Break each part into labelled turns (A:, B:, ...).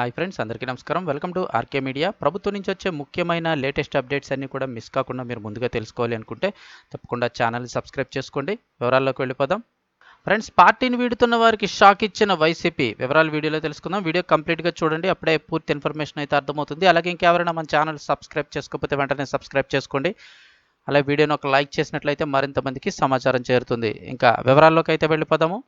A: Hi friends అందరికీ నమస్కారం. Welcome to RK media. ప్రభుత్వం నుంచి వచ్చే ముఖ్యమైన లేటెస్ట్ అప్డేట్స్ అన్నీ కూడా మిస్ కాకుండా మీరు ముందుగా తెలుసుకోవాలి అనుకుంటే తప్పకుండా ఛానల్ సబ్స్క్రైబ్ చేసుకోండి. వివరాల్లోకి వెళ్ళిపోదాం. ఫ్రెండ్స్ పార్టీని వీడుతున్న వారికి షాక్ ఇచ్చిన వైసీపీ. వివరాలు వీడియోలో తెలుసుకుందాం. వీడియో కంప్లీట్గా చూడండి. అప్పుడే పూర్తి ఇన్ఫర్మేషన్ అయితే అర్థమవుతుంది. అలాగే ఇంకెవరైనా మన ఛానల్ సబ్స్క్రైబ్ చేసుకోకపోతే వెంటనే సబ్స్క్రైబ్ చేసుకోండి. అలాగే వీడియోని ఒక లైక్ చేసినట్లయితే మరింత మందికి సమాచారం చేరుతుంది. ఇంకా వివరాల్లోకి అయితే వెళ్ళిపోదాము.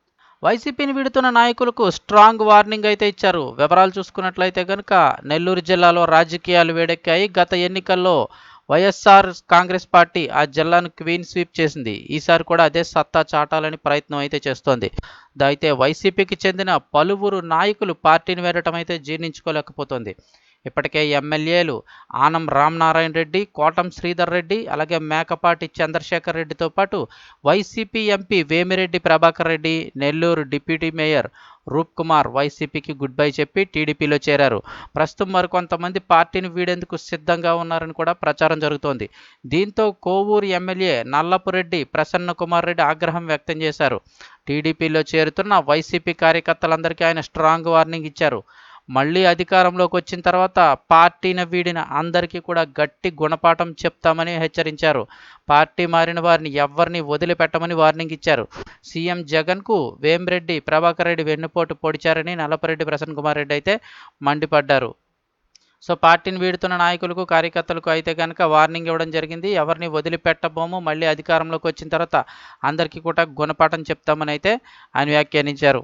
A: వైసీపీని వీడుతున్న నాయకులకు స్ట్రాంగ్ వార్నింగ్ అయితే ఇచ్చారు. వివరాలు చూసుకున్నట్లయితే కనుక నెల్లూరు జిల్లాలో రాజకీయాలు వేడెక్కాయి. గత ఎన్నికల్లో వైఎస్ఆర్ కాంగ్రెస్ పార్టీ ఆ జిల్లాను క్వీన్ స్వీప్ చేసింది. ఈసారి కూడా అదే సత్తా చాటాలని ప్రయత్నం అయితే చేస్తోంది. అయితే వైసీపీకి చెందిన పలువురు నాయకులు పార్టీని వేరటం అయితే జీర్ణించుకోలేకపోతుంది. ఇప్పటికే ఎమ్మెల్యేలు ఆనం రామనారాయణ రెడ్డి కోటం శ్రీధర్ రెడ్డి అలాగే మేకపాటి చంద్రశేఖర్ రెడ్డితో పాటు YCP MP Vemireddy Prabhakar Reddy Nellore deputy mayor Roop Kumar వైసీపీకి గుడ్ బై చెప్పి టీడీపీలో చేరారు. ప్రస్తుతం మరికొంతమంది పార్టీని వీడేందుకు సిద్ధంగా ఉన్నారని కూడా ప్రచారం జరుగుతోంది. దీంతో కోవూరు ఎమ్మెల్యే నల్లపురెడ్డి ప్రసన్న కుమార్ రెడ్డి ఆగ్రహం వ్యక్తం చేశారు. టీడీపీలో చేరుతున్న వైసీపీ కార్యకర్తలందరికీ ఆయన స్ట్రాంగ్ వార్నింగ్ ఇచ్చారు. మళ్ళీ అధికారంలోకి వచ్చిన తర్వాత పార్టీని వీడిన అందరికీ కూడా గట్టి గుణపాఠం చెప్తామని హెచ్చరించారు. పార్టీ మారిన వారిని ఎవరిని వదిలిపెట్టమని వార్నింగ్ ఇచ్చారు. సీఎం జగన్కు వేమిరెడ్డి ప్రభాకర్ రెడ్డి వెన్నుపోటు పొడిచారని నల్లపరెడ్డి ప్రసన్న కుమార్ రెడ్డి అయితే మండిపడ్డారు. సో పార్టీని వీడుతున్న నాయకులకు కార్యకర్తలకు అయితే కనుక వార్నింగ్ ఇవ్వడం జరిగింది. ఎవరిని వదిలిపెట్టబోము మళ్ళీ అధికారంలోకి వచ్చిన తర్వాత అందరికీ కూడా గుణపాఠం చెప్తామని అయితే ఆయన వ్యాఖ్యానించారు.